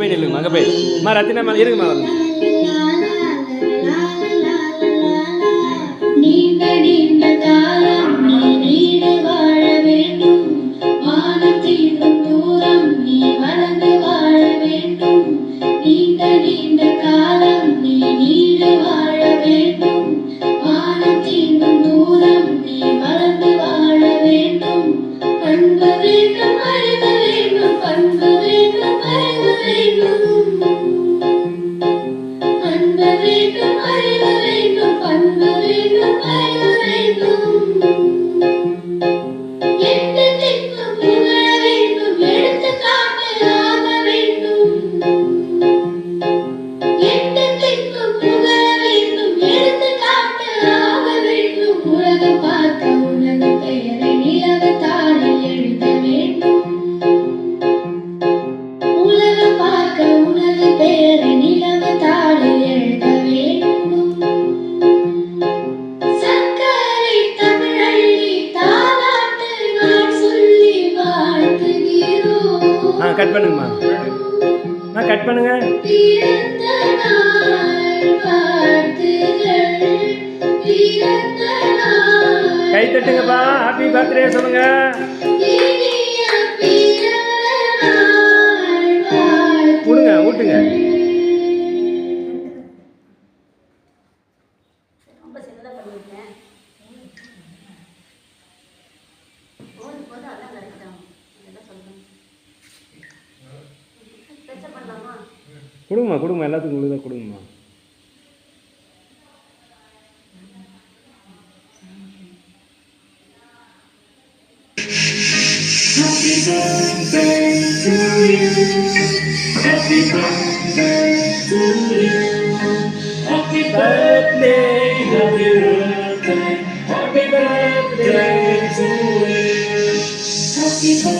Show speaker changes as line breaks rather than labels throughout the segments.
அங்கே போய் நில்லுங்கம்மா அங்கே போய் அம்மா ரத்தினா. மேலே இருங்கம்மா வரணும்
நீண்ட நீண்ட காலம்
you. கட் பண்ணுங்கம்மா. ஆ கட் பண்ணுங்க. கை தட்டுங்கப்பா. ஹாப்பி பர்த்டே சொல்லுங்க. விடுங்க ஊட்டுங்க.
ரொம்ப சின்னதாக பண்ணியிருக்கேன்.
கொடுங்கம்மா கொடுங்கம்மா எல்லாத்துக்கும் உங்களுக்கு தான் கொடுங்கம்மா Happy birthday, to you. happy birthday, happy birthday to you. Happy birthday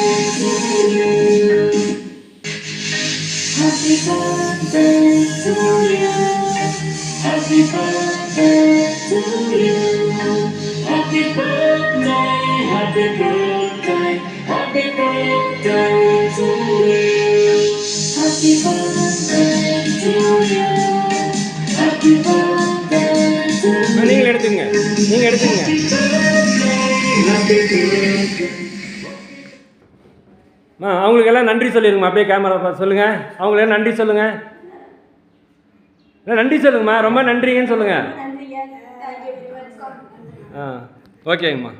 birthday to you. Happy birthday to you. Happy birthday, happy birthday, happy birthday to you. Happy birthday to you. Happy birthday to you. நீங்கள் எடுத்துங்க நீங்கள் எடுத்துங்க அம்மா அவங்களுக்கு எல்லாம் நன்றி சொல்லிடுங்கம்மா அப்படியே camera பார்த்து சொல்லுங்கள் அவங்களுக்கு நன்றி சொல்லுங்கள் நன்றி சொல்லுங்கம்மா. ரொம்ப நன்றிங்கன்னு சொல்லுங்கள் ஆ ஓகேங்கம்மா.